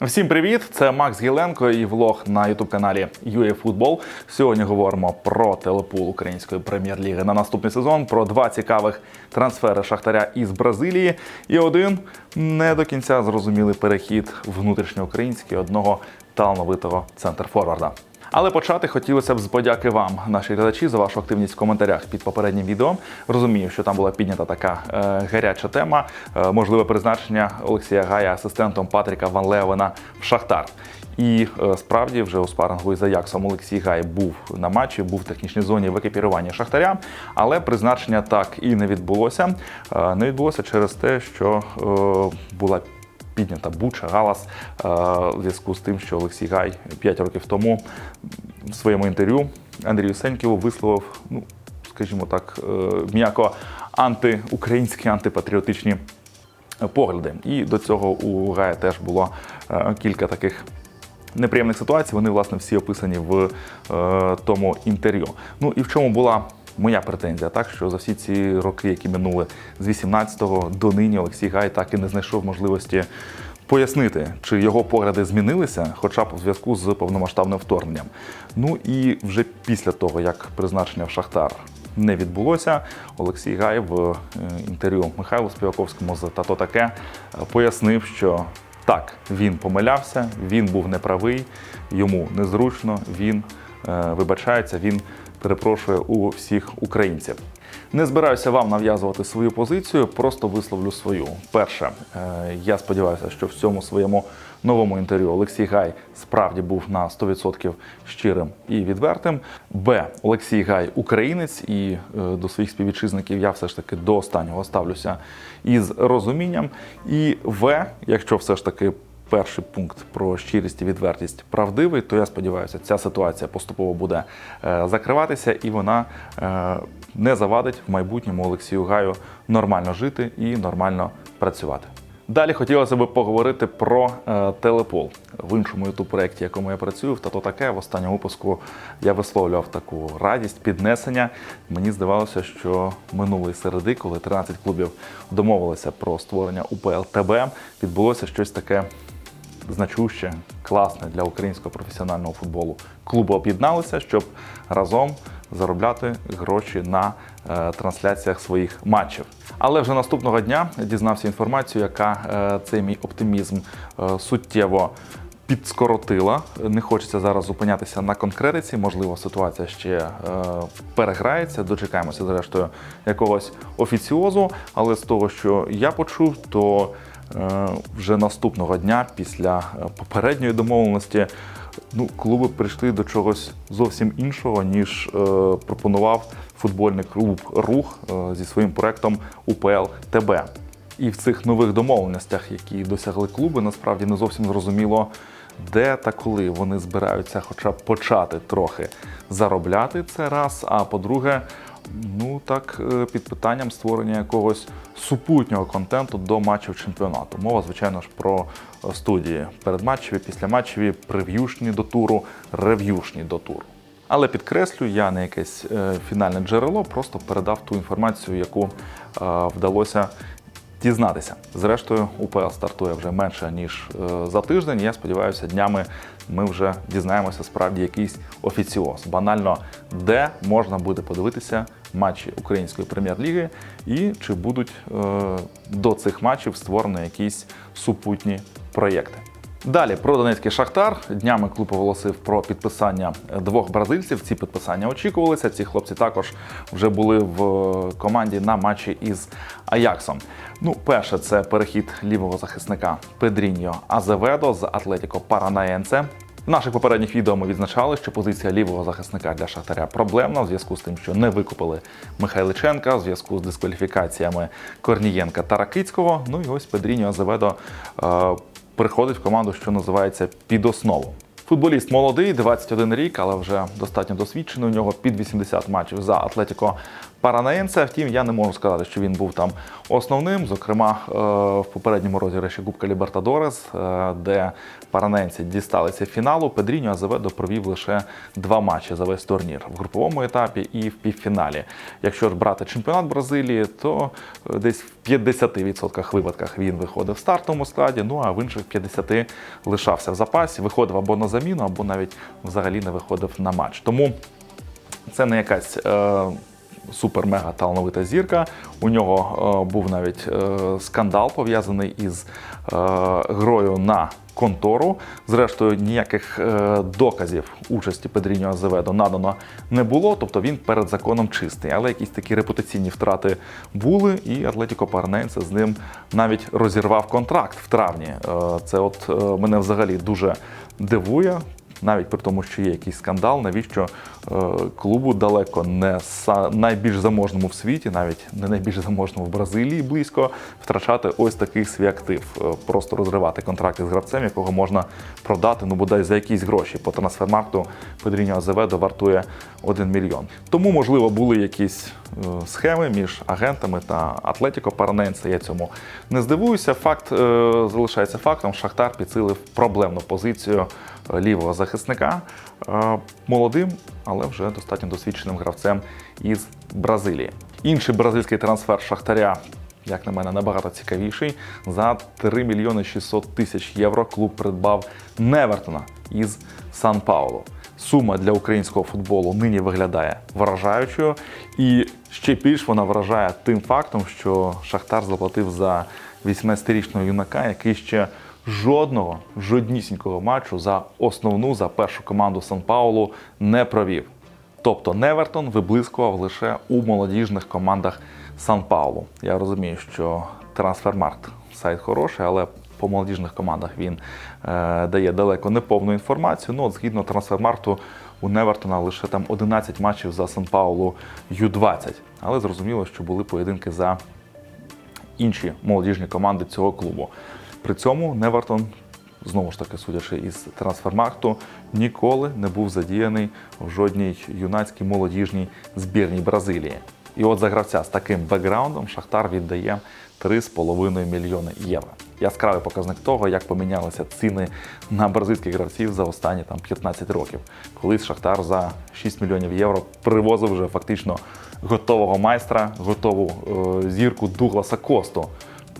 Всім привіт! Це Макс Гіленко і влог на ютуб каналі UAFootball. Сьогодні говоримо про телепул української прем'єр-ліги на наступний сезон, про два цікавих трансфери Шахтаря із Бразилії і один не до кінця зрозумілий перехід внутрішньоукраїнський одного талановитого центр-форварда. Але почати хотілося б з подяки вам, наші глядачі, за вашу активність в коментарях під попереднім відео. Розумію, що там була піднята така е, гаряча тема, е, можливе призначення Олексія Гая асистентом Патріка Ван Левена в Шахтар. І е, справді вже у спарингу із Аяксом Олексій Гай був на матчі, був в технічній зоні в екіпіруванні Шахтаря, але призначення так і не відбулося. Е, не відбулося через те, що е, була піднята буча, галас е, в зв'язку з тим, що Олексій Гай 5 років тому в своєму інтерв'ю Андрію Сеньківу висловив, ну скажімо так, е, м'яко антиукраїнські, антипатріотичні погляди. І до цього у Гая теж було е, кілька таких. Неприємних ситуацій, вони, власне, всі описані в е, тому інтерв'ю. Ну і в чому була моя претензія, так що за всі ці роки, які минули з 18-го до нині, Олексій Гай так і не знайшов можливості пояснити, чи його погляди змінилися, хоча б у зв'язку з повномасштабним вторгненням. Ну і вже після того, як призначення в Шахтар не відбулося, Олексій Гай в е, інтерв'ю Михайлу Співаковському з тато таке пояснив, що так, він помилявся, він був неправий, йому незручно, він е, вибачається, він перепрошує у всіх українців. Не збираюся вам нав'язувати свою позицію, просто висловлю свою. Перше, е, я сподіваюся, що в цьому своєму новому інтерв'ю Олексій Гай справді був на 100% щирим і відвертим. Б. Олексій Гай українець, і е, до своїх співвітчизників я все ж таки до останнього ставлюся із розумінням. І В, якщо все ж таки перший пункт про щирість і відвертість правдивий, то я сподіваюся, ця ситуація поступово буде е, закриватися, і вона е, не завадить в майбутньому Олексію Гаю нормально жити і нормально працювати. Далі хотілося б поговорити про е, телепол в іншому ютуб проєкті, якому я працюю. В тато таке в останньому випуску я висловлював таку радість, піднесення. Мені здавалося, що минулої середи, коли 13 клубів домовилися про створення УПЛ ТБ, відбулося щось таке значуще, класне для українського професіонального футболу. Клуби об'єдналися, щоб разом заробляти гроші на е, трансляціях своїх матчів. Але вже наступного дня дізнався інформацію, яка е, цей мій оптимізм е, суттєво підскоротила. Не хочеться зараз зупинятися на конкретиці. Можливо, ситуація ще е, переграється. Дочекаємося, зрештою, якогось офіціозу. Але з того, що я почув, то вже наступного дня, після е, попередньої домовленості, ну, клуби прийшли до чогось зовсім іншого, ніж е, пропонував футбольний клуб Рух е, зі своїм проектом УПЛ ТБ. І в цих нових домовленостях, які досягли клуби, насправді не зовсім зрозуміло, де та коли вони збираються хоча б почати трохи заробляти це раз. А по-друге, ну так е, під питанням створення якогось супутнього контенту до матчів чемпіонату. Мова, звичайно ж, про е, студії передматчеві, післяматчеві, прев'юшні до туру, рев'юшні до туру. Але підкреслю, я не якесь е, фінальне джерело, просто передав ту інформацію, яку вдалося дізнатися. Зрештою, УПЛ стартує вже менше ніж е, за тиждень. Я сподіваюся, днями ми вже дізнаємося справді якийсь офіціоз. Банально, де можна буде подивитися матчі української прем'єр-ліги, і чи будуть е, до цих матчів створені якісь супутні проєкти. Далі про Донецький Шахтар. Днями клуб оголосив про підписання двох бразильців. Ці підписання очікувалися. Ці хлопці також вже були в команді на матчі із Аяксом. Ну, перше, це перехід лівого захисника Педріньо Азеведо з Атлетіко Паранаєнце. В наших попередніх відео ми відзначали, що позиція лівого захисника для Шахтаря проблемна в зв'язку з тим, що не викупили Михайличенка, в зв'язку з дискваліфікаціями Корнієнка та Ракицького. Ну і ось Педріньо Азеведо е, приходить в команду, що називається під основу. Футболіст молодий, 21 рік, але вже достатньо досвідчений. У нього під 80 матчів за Атлетіко Паранаєнця. Втім, я не можу сказати, що він був там основним. Зокрема, е, в попередньому розіграші Кубка Лібертадорес, е, де параненці дісталися фіналу, Педріньо Азеведо провів лише два матчі за весь турнір в груповому етапі і в півфіналі. Якщо ж брати чемпіонат Бразилії, то е, десь в 50% випадках він виходив в стартовому складі, ну а в інших 50% лишався в запасі, виходив або на заміну, або навіть взагалі не виходив на матч. Тому це не якась супер-мега талановита зірка. У нього е, був навіть е, скандал пов'язаний із е, грою на контору. Зрештою, ніяких доказів участі Педріньо Азеведо надано не було, тобто він перед законом чистий. Але якісь такі репутаційні втрати були, і Атлетіко Парненце з ним навіть розірвав контракт в травні. Це от мене взагалі дуже дивує навіть при тому, що є якийсь скандал, навіщо е, клубу далеко не найбільш заможному в світі, навіть не найбільш заможному в Бразилії близько, втрачати ось такий свій актив, Е, просто розривати контракти з гравцем, якого можна продати, ну бодай за якісь гроші. По трансфермарту Педріньо Азеведо вартує 1 мільйон. Тому, можливо, були якісь е, схеми між агентами та Атлетіко Параненце. Я цьому не здивуюся. Факт залишається фактом. Шахтар підсилив проблемну позицію лівого захисника е, молодим, але вже достатньо досвідченим гравцем із Бразилії. Інший бразильський трансфер Шахтаря. Як на мене, набагато цікавіший. За 3 мільйони 600 тисяч євро клуб придбав Невертона із Сан Паулу. Сума для українського футболу нині виглядає вражаючою, і ще більш вона вражає тим фактом, що Шахтар заплатив за 18-річного юнака, який ще жодного, жоднісінького матчу за основну за першу команду Сан Паулу не провів. Тобто Невертон виблискував лише у молодіжних командах Сан Паулу. Я розумію, що трансфермаркт сайт хороший, але по молодіжних командах він е, дає далеко неповну інформацію. Ну, от згідно трансфермарту, у Невертона лише там 11 матчів за Сан Паулу Ю-20. Але зрозуміло, що були поєдинки за інші молодіжні команди цього клубу. При цьому Невертон, знову ж таки, судячи із трансфермарту, ніколи не був задіяний в жодній юнацькій молодіжній збірній Бразилії. І от за гравця з таким бекграундом Шахтар віддає 3,5 мільйони євро. Яскравий показник того, як помінялися ціни на бразильських гравців за останні там 15 років. Колись Шахтар за 6 мільйонів євро привозив вже фактично готового майстра, готову е, зірку Дугласа Косту.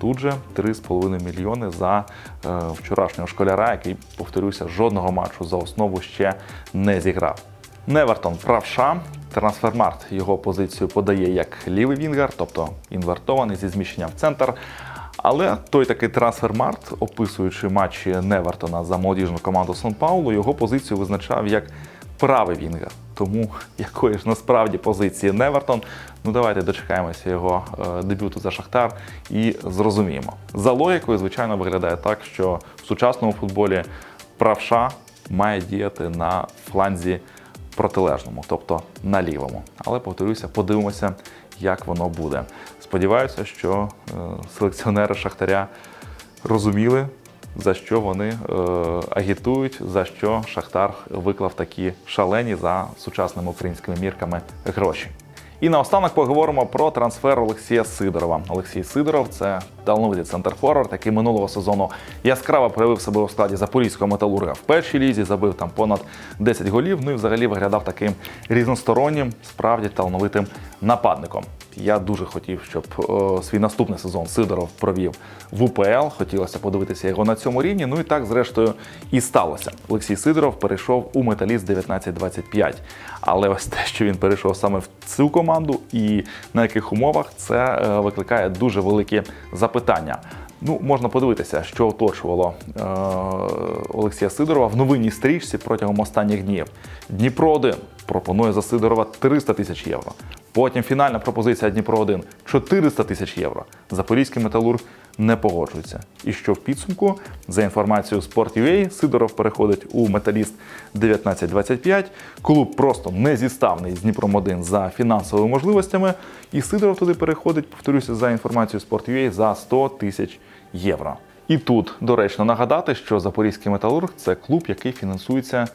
Тут же 3,5 мільйони за е, вчорашнього школяра, який, повторюся, жодного матчу за основу ще не зіграв. Невертон правша. Трансфермарт його позицію подає як лівий вінгер, тобто інвертований зі зміщенням в центр. Але той такий трансфермарт, описуючи матчі Невертона за молодіжну команду Сан Паулу, його позицію визначав як правий вінгер. Тому якої ж насправді позиції Невертон, ну давайте дочекаємося його е, дебюту за Шахтар і зрозуміємо. За логікою, звичайно, виглядає так, що в сучасному футболі правша має діяти на фланзі протилежному, тобто на лівому. Але повторюся, подивимося, як воно буде. Сподіваюся, що е, селекціонери Шахтаря розуміли, за що вони е, агітують, за що Шахтар виклав такі шалені за сучасними українськими мірками гроші. І наостанок поговоримо про трансфер Олексія Сидорова. Олексій Сидоров це талановитий центр форвард, який минулого сезону яскраво проявив себе у складі запорізького металурга в першій лізі, забив там понад 10 голів. Ну і взагалі виглядав таким різностороннім, справді талановитим нападником. Я дуже хотів, щоб е, свій наступний сезон Сидоров провів в УПЛ. Хотілося подивитися його на цьому рівні. Ну і так, зрештою, і сталося. Олексій Сидоров перейшов у металіст 19-25. Але ось те, що він перейшов саме в цю команду і на яких умовах, це е, викликає дуже великі запитання. Ну, можна подивитися, що оточувало е, Олексія Сидорова в новинній стрічці протягом останніх днів. Дніпро 1 пропонує за Сидорова 300 тисяч євро. Потім фінальна пропозиція Дніпро 1 400 тисяч євро. Запорізький металург не погоджується. І що в підсумку, за інформацією Sport.ua, Сидоров переходить у металіст 19-25. Клуб просто не зіставний з Дніпром 1 за фінансовими можливостями. І Сидоров туди переходить, повторюся, за інформацією Sport.ua, за 100 тисяч євро. І тут доречно нагадати, що Запорізький металург це клуб, який фінансується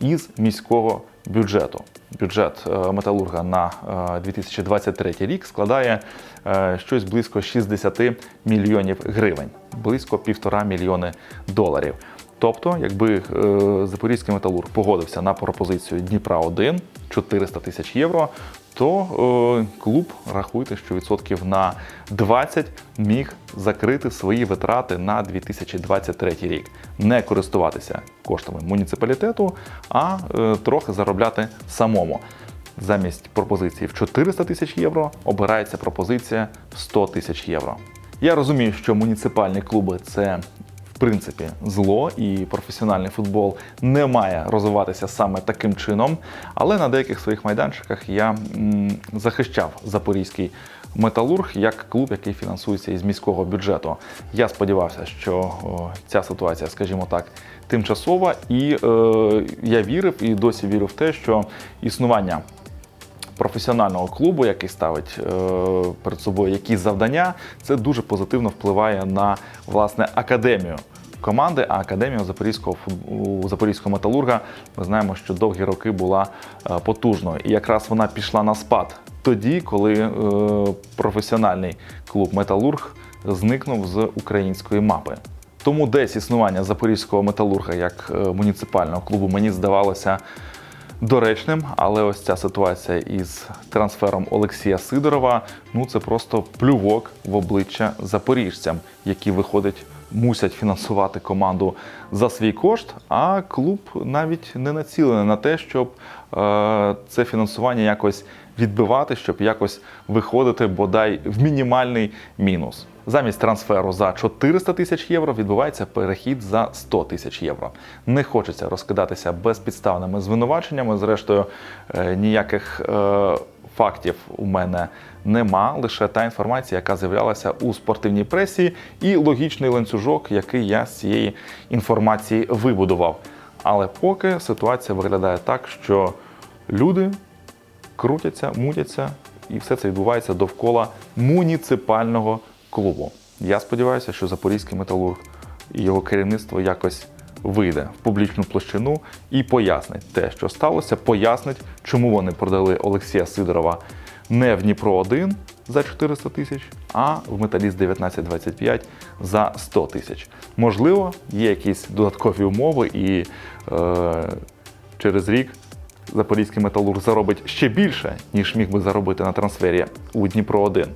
із міського бюджету. Бюджет е, металурга на е, 2023 рік складає е, щось близько 60 мільйонів гривень, близько півтора мільйони доларів. Тобто, якби е, Запорізький металург погодився на пропозицію Дніпра 1 400 тисяч євро, то е, клуб рахуйте, що відсотків на 20 міг закрити свої витрати на 2023 рік, не користуватися коштами муніципалітету, а е, трохи заробляти самому. Замість пропозиції в 400 тисяч євро обирається пропозиція в 100 тисяч євро. Я розумію, що муніципальні клуби це принципі зло, і професіональний футбол не має розвиватися саме таким чином. Але на деяких своїх майданчиках я захищав запорізький металург як клуб, який фінансується із міського бюджету. Я сподівався, що ця ситуація, скажімо так, тимчасова, і е, я вірив і досі вірю в те, що існування професіонального клубу, який ставить е, перед собою якісь завдання, це дуже позитивно впливає на власне академію команди. А академія запорізького запорізького металурга ми знаємо, що довгі роки була е, потужною, і якраз вона пішла на спад тоді, коли е, професіональний клуб Металург зникнув з української мапи. Тому десь існування запорізького металурга як муніципального клубу мені здавалося доречним, але ось ця ситуація із трансфером Олексія Сидорова ну це просто плювок в обличчя запоріжцям, які виходить. Мусять фінансувати команду за свій кошт, а клуб навіть не націлений на те, щоб е, це фінансування якось відбивати, щоб якось виходити бодай в мінімальний мінус. Замість трансферу за 400 тисяч євро відбувається перехід за 100 тисяч євро. Не хочеться розкидатися безпідставними звинуваченнями. Зрештою, е, ніяких е, фактів у мене нема, лише та інформація, яка з'являлася у спортивній пресі, і логічний ланцюжок, який я з цієї інформації вибудував. Але поки ситуація виглядає так, що люди крутяться, мутяться, і все це відбувається довкола муніципального клубу. Я сподіваюся, що запорізький металург і його керівництво якось вийде в публічну площину і пояснить те, що сталося, пояснить, чому вони продали Олексія Сидорова не в Дніпро 1 за 400 тисяч, а в Металіст 1925 за 100 тисяч. Можливо, є якісь додаткові умови, і е, через рік запорізький металург заробить ще більше, ніж міг би заробити на трансфері у Дніпро 1.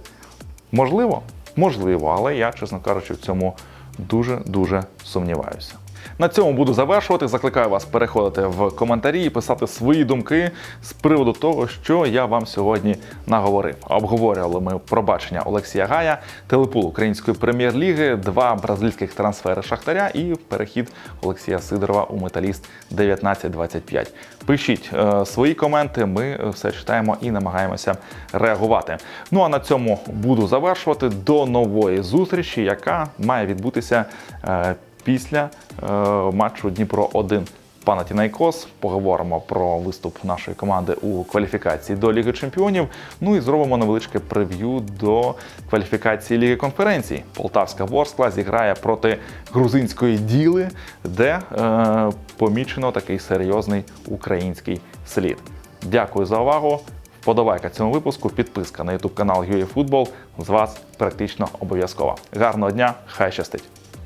Можливо, можливо, але я, чесно кажучи, в цьому дуже-дуже сумніваюся. На цьому буду завершувати. Закликаю вас переходити в коментарі і писати свої думки з приводу того, що я вам сьогодні наговорив. Обговорювали ми пробачення Олексія Гая, телепул української прем'єр-ліги, два бразильських трансфери Шахтаря і перехід Олексія Сидорова у металіст 1925. Пишіть е, свої коменти, ми все читаємо і намагаємося реагувати. Ну а на цьому буду завершувати до нової зустрічі, яка має відбутися е, після е, матчу Дніпро 1 Панатінайкос. Поговоримо про виступ нашої команди у кваліфікації до Ліги Чемпіонів. Ну і зробимо невеличке прев'ю до кваліфікації Ліги конференцій. Полтавська Ворскла зіграє проти грузинської діли, де е, помічено такий серйозний український слід. Дякую за увагу. Вподобайка цьому випуску, підписка на YouTube канал UAFootball з вас практично обов'язкова. Гарного дня, хай щастить!